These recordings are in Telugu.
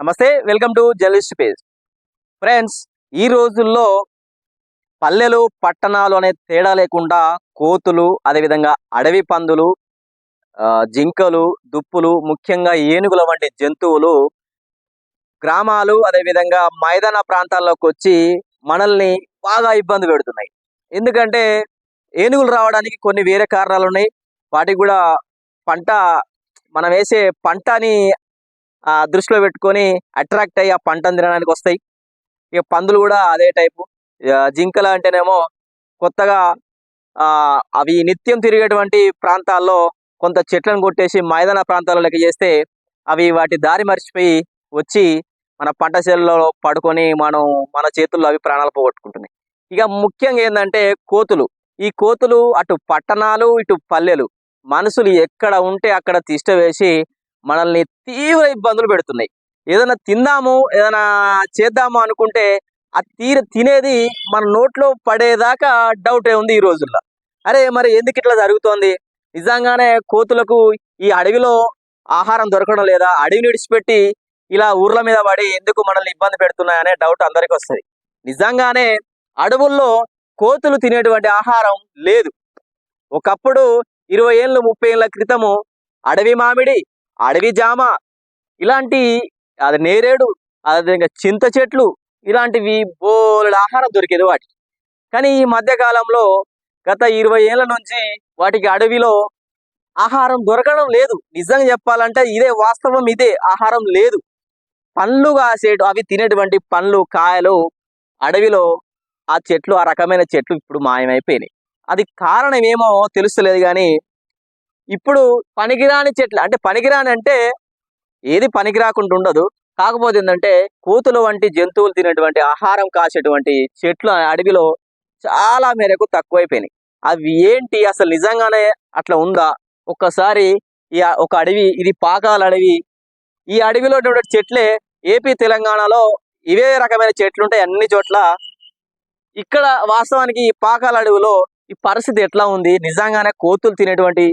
నమస్తే welcome to journalist page. Friends ఈ రోజుల్లో పల్లెలు పట్టణాలు అనే తేడా లేకుండా కోతులు అదేవిధంగా అడవి పందులు జింకలు దుప్పులు ముఖ్యంగా ఏనుగుల వంటి జంతువులు గ్రామాలు అదేవిధంగా మైదాన ప్రాంతాల్లోకి వచ్చి మనల్ని బాగా ఇబ్బంది పెడుతున్నాయి. ఎందుకంటే ఏనుగులు రావడానికి కొన్ని వేరే కారణాలు ఉన్నాయి. వాటికి కూడా పంట మనం వేసే పంటని దృష్టిలో పెట్టుకొని అట్రాక్ట్ అయ్యి ఆ పంటను తినడానికి వస్తాయి. ఇక పందులు కూడా అదే టైపు. జింకలు అంటేనేమో కొత్తగా ఆ అవి నిత్యం తిరిగేటువంటి ప్రాంతాల్లో కొంత చెట్లను కొట్టేసి మైదాన ప్రాంతాల్లో లెక్క చేస్తే అవి వాటి దారి మర్చిపోయి వచ్చి మన పంట చేలలో పడుకొని మనం మన చేతుల్లో అవి ప్రాణాలు పోగొట్టుకుంటున్నాయి. ఇక ముఖ్యంగా ఏంటంటే కోతులు. ఈ కోతులు అటు పట్టణాలు ఇటు పల్లెలు. మనుషులు ఎక్కడ ఉంటే అక్కడ తిష్ట వేసి మనల్ని తీవ్ర ఇబ్బందులు పెడుతున్నాయి. ఏదైనా తిందాము ఏదైనా చేద్దాము అనుకుంటే ఆ తీర తినేది మన నోట్లో పడేదాకా డౌటే ఉంది ఈ రోజుల్లో. అరే మరి ఎందుకు ఇట్లా జరుగుతోంది? నిజంగానే కోతులకు ఈ అడవిలో ఆహారం దొరకడం లేదా? అడవిని విడిచిపెట్టి ఇలా ఊర్ల మీద పడి ఎందుకు మనల్ని ఇబ్బంది పెడుతున్నాయనే డౌట్ అందరికి వస్తుంది. నిజంగానే అడవుల్లో కోతులు తినేటువంటి ఆహారం లేదు. ఒకప్పుడు ఇరవై ఏళ్ళు ముప్పై ఏళ్ళ క్రితము అడవి మామిడి అడవి జామ ఇలాంటి అది నేరేడు అదేవిధంగా చింత చెట్లు ఇలాంటివి బోలెడు ఆహారం దొరికేది వాటికి. కానీ ఈ మధ్య కాలంలో గత ఇరవై ఏళ్ళ నుంచి వాటికి అడవిలో ఆహారం దొరకడం లేదు. నిజంగా చెప్పాలంటే ఇదే వాస్తవం ఇదే ఆహారం లేదు. పండ్లు కాసేటు అవి తినేటువంటి పండ్లు కాయలు అడవిలో ఆ చెట్లు ఆ రకమైన చెట్లు ఇప్పుడు మాయమైపోయినాయి. అది కారణం ఏమో తెలుస్తలేదు కానీ ఇప్పుడు పనికిరాని చెట్లు అంటే పనికిరాని అంటే ఏది పనికిరాకుండా ఉండదు. కాకపోతే ఏంటంటే కోతులు వంటి జంతువులు తినేటువంటి ఆహారం కాసేటువంటి చెట్లు అడవిలో చాలా మేరకు తక్కువైపోయినాయి. అవి ఏంటి? అసలు నిజంగానే అట్లా ఉందా? ఒక్కసారి ఈ ఒక అడవి ఇది పాకాల అడవి. ఈ అడవిలో ఉన్నటువంటి చెట్లే ఏపీ తెలంగాణలో ఇవే రకమైన చెట్లు ఉంటాయి అన్ని చోట్ల. ఇక్కడ వాస్తవానికి ఈ పాకాల అడవిలో ఈ పరిస్థితి ఎట్లా ఉంది? నిజంగానే కోతులు తినేటువంటి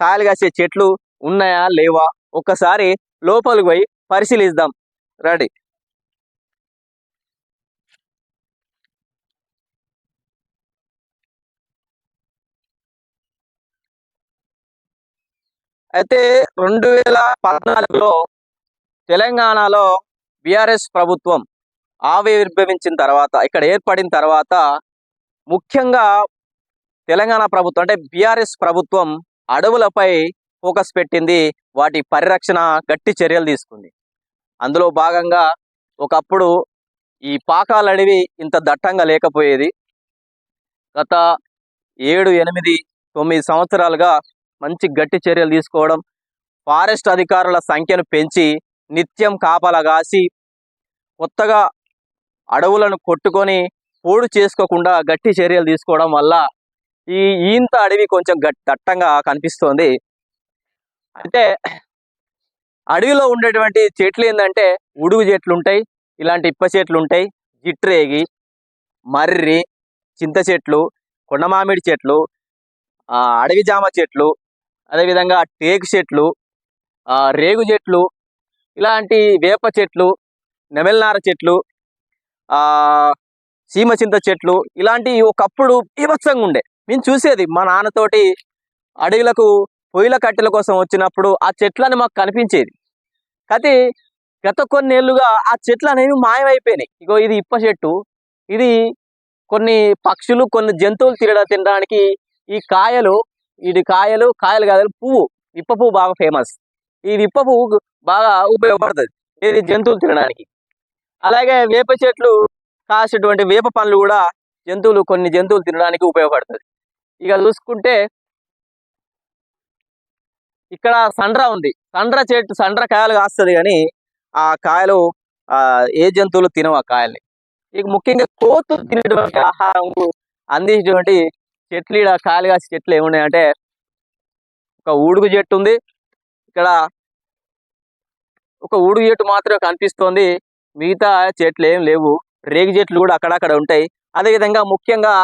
కాయలు కాసే చెట్లు ఉన్నాయా లేవా? ఒక్కసారి లోపలికి పోయి పరిశీలిద్దాం. రెడీ. అయితే రెండు వేల పద్నాలుగులో తెలంగాణలో బీఆర్ఎస్ ప్రభుత్వం ఆవిర్భవించిన తర్వాత ఇక్కడ ఏర్పడిన తర్వాత ముఖ్యంగా తెలంగాణ ప్రభుత్వం అంటే బీఆర్ఎస్ ప్రభుత్వం అడవులపై ఫోకస్ పెట్టింది వాటి పరిరక్షణ గట్టి చర్యలు తీసుకుంది. అందులో భాగంగా ఒకప్పుడు ఈ పాకాలు అనేవి ఇంత దట్టంగా లేకపోయేది. గత ఏడు ఎనిమిది తొమ్మిది సంవత్సరాలుగా మంచి గట్టి చర్యలు తీసుకోవడం ఫారెస్ట్ అధికారుల సంఖ్యను పెంచి నిత్యం కాపలా కాసి కొత్తగా అడవులను కొట్టుకొని పోడు చేసుకోకుండా గట్టి చర్యలు తీసుకోవడం వల్ల ఈ ఈంత అడవి కొంచెం దట్టంగా కనిపిస్తోంది. అంటే అడవిలో ఉండేటువంటి చెట్లు ఏంటంటే ఉడుగు చెట్లు ఉంటాయి ఇలాంటి ఇప్ప చెట్లు ఉంటాయి జిట్రేగి మర్రి చింత చెట్లు కొండమామిడి చెట్లు అడవి జామ చెట్లు అదేవిధంగా టేకు చెట్లు రేగు చెట్లు ఇలాంటి వేప చెట్లు నెమెల్నార చెట్లు ఆ సీమ చింత చెట్లు ఇలాంటి ఒకప్పుడు బీభత్సంగా ఉండే. మేము చూసేది మా నాన్నతోటి అడవులకు పొయ్యిల కట్టెల కోసం వచ్చినప్పుడు ఆ చెట్లని మాకు కనిపించేది. అయితే గత కొన్నేళ్ళుగా ఆ చెట్లు అనేవి మాయమైపోయినాయి. ఇగో ఇది ఇప్ప చెట్టు. ఇది కొన్ని పక్షులు కొన్ని జంతువులు తినడా తినడానికి ఈ కాయలు ఇది కాయలు కాయలు కాదు పువ్వు. ఇప్ప పువ్వు బాగా ఫేమస్. ఈ ఇప్ప పువ్వు బాగా ఉపయోగపడుతుంది. ఇది జంతువులు తినడానికి. అలాగే వేప చెట్లు కాసేటువంటి వేప పండ్లు కూడా జంతువులు కొన్ని జంతువులు తినడానికి ఉపయోగపడుతుంది. ఇక చూసుకుంటే ఇక్కడ సండ్ర ఉంది. సండ్ర చెట్టు సండ్ర కాయలు కాస్తుంది కానీ ఆ కాయలు ఆ ఏ జంతువులు తినవు ఆ కాయల్ని. ఇక ముఖ్యంగా కోతులు తినేటువంటి ఆహారం అందించేటువంటి చెట్లు ఇక్కడ కాయలు కాసే చెట్లు ఏమున్నాయంటే ఒక ఊడుగు చెట్టు ఉంది. ఇక్కడ ఒక ఊడుగు చెట్టు మాత్రమే కనిపిస్తోంది. మిగతా చెట్లు ఏం లేవు. రేగి చెట్లు కూడా అక్కడక్కడ ఉంటాయి. అదేవిధంగా ముఖ్యంగా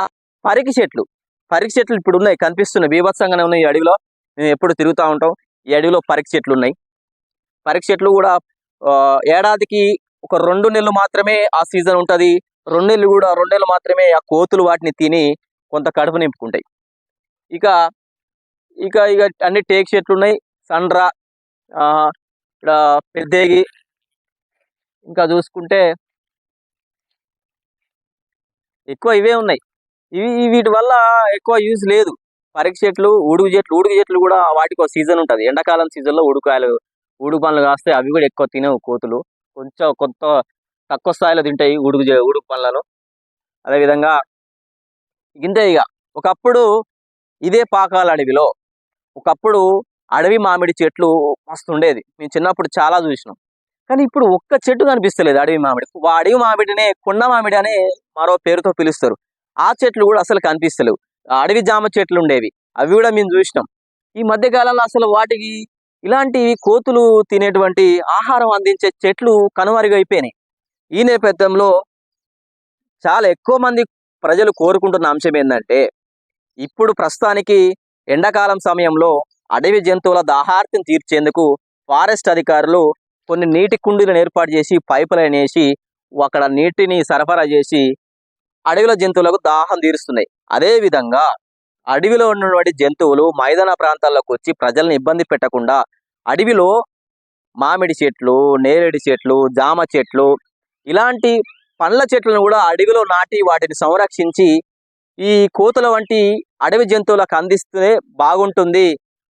పరికి చెట్లు. పరికి చెట్లు ఇప్పుడు ఉన్నాయి కనిపిస్తున్నాయి. బీభత్సంగానే ఉన్నాయి ఈ అడవిలో. మేము ఎప్పుడు తిరుగుతూ ఉంటాం. ఈ అడవిలో పరికి చెట్లు ఉన్నాయి. పరికి చెట్లు కూడా ఏడాదికి ఒక రెండు నెలలు మాత్రమే ఆ సీజన్ ఉంటుంది. రెండు నెలలు కూడా రెండు నెలలు మాత్రమే ఆ కోతులు వాటిని తిని కొంత కడుపు నింపుకుంటాయి. ఇక ఇక ఇక అన్ని టేక్ చెట్లు ఉన్నాయి. సండ్రా ఇక్కడ పెద్దేగి ఇంకా చూసుకుంటే ఎక్కువ ఇవే ఉన్నాయి. ఇవి వీటి వల్ల ఎక్కువ యూజ్ లేదు. పరీక్ష చెట్లు ఉడుగు చెట్లు ఉడుగు చెట్లు కూడా వాటికి ఒక సీజన్ ఉంటుంది. ఎండాకాలం సీజన్లో ఉడుకాయలు ఉడుగు పండ్లు కాస్తే అవి కూడా ఎక్కువ తినవు కోతులు. కొంచెం కొంత తక్కువ స్థాయిలో తింటాయి ఉడుగు ఉడుగు పండ్లను. అదేవిధంగా ఇంతే ఇక ఒకప్పుడు ఇదే పాకాల అడవిలో ఒకప్పుడు అడవి మామిడి చెట్లు మస్తు ఉండేది మేము చిన్నప్పుడు చాలా చూసినాం. కానీ ఇప్పుడు ఒక్క చెట్టు కనిపిస్తలేదు అడవి మామిడి. అడవి మామిడినే కొండ మామిడి అనే మరో పేరుతో పిలుస్తారు. ఆ చెట్లు కూడా అసలు కనిపిస్తలేవు. అడవి జామ చెట్లు ఉండేవి. అవి కూడా మేము చూసినాం. ఈ మధ్య కాలంలో అసలు వాటికి ఇలాంటి కోతులు తినేటువంటి ఆహారం అందించే చెట్లు కనుమరుగైపోయినాయి ఈ నేపథ్యంలో చాలా ఎక్కువ మంది ప్రజలు కోరుకుంటున్న అంశం ఏంటంటే ఇప్పుడు ప్రస్తుతానికి ఎండాకాలం సమయంలో అడవి జంతువుల దాహార్తిని తీర్చేందుకు ఫారెస్ట్ అధికారులు కొన్ని నీటి కుండీలను ఏర్పాటు చేసి పైప్ లైన్ వేసి అక్కడ నీటిని సరఫరా చేసి అడవిలో జంతువులకు దాహం తీరుస్తున్నాయి. అదే విధంగా అడవిలో ఉన్నటువంటి జంతువులు మైదాన ప్రాంతాల్లోకి వచ్చి ప్రజల్ని ఇబ్బంది పెట్టకుండా అడవిలో మామిడి చెట్లు నేరేడు చెట్లు జామ చెట్లు ఇలాంటి పండ్ల చెట్లను కూడా అడవిలో నాటి వాటిని సంరక్షించి ఈ కోతుల వంటి అడవి జంతువులకు అందిస్తే బాగుంటుంది.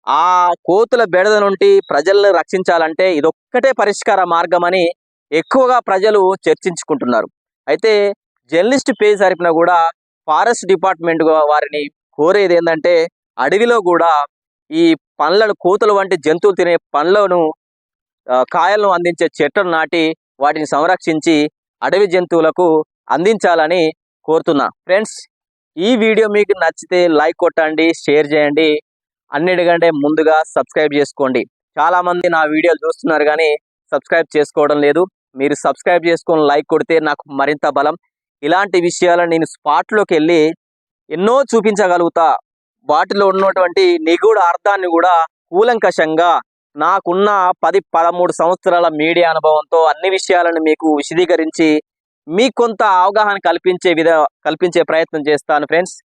ఆ కోతుల బెడద నుండి ప్రజలను రక్షించాలంటే ఇదొక్కటే పరిష్కార మార్గం అని ఎక్కువగా ప్రజలు చర్చించుకుంటున్నారు. అయితే జర్నలిస్ట్ పేజ్ జరిపినా కూడా ఫారెస్ట్ డిపార్ట్మెంట్ వారిని కోరేది ఏంటంటే అడవిలో కూడా ఈ పండ్లను కోతలు వంటి జంతువులు తినే పండ్లను కాయలను అందించే చెట్లను నాటి వాటిని సంరక్షించి అడవి జంతువులకు అందించాలని కోరుతున్నా. ఫ్రెండ్స్ ఈ వీడియో మీకు నచ్చితే లైక్ కొట్టండి షేర్ చేయండి. అన్నిటికంటే ముందుగా సబ్స్క్రైబ్ చేసుకోండి. చాలా మంది నా వీడియోలు చూస్తున్నారు కానీ సబ్స్క్రైబ్ చేసుకోవడం లేదు. మీరు సబ్స్క్రైబ్ చేసుకొని లైక్ కొడితే నాకు మరింత బలం. ఇలాంటి విషయాలను నేను స్పాట్లోకి వెళ్ళి ఎన్నో చూపించగలుగుతా. వాటిలో ఉన్నటువంటి నిగూఢ అర్థాన్ని కూడా కూలంకషంగా నాకున్న పది పదమూడు సంవత్సరాల మీడియా అనుభవంతో అన్ని విషయాలను మీకు విశదీకరించి మీకు కొంత అవగాహన కల్పించే విధ కల్పించే ప్రయత్నం చేస్తాను ఫ్రెండ్స్.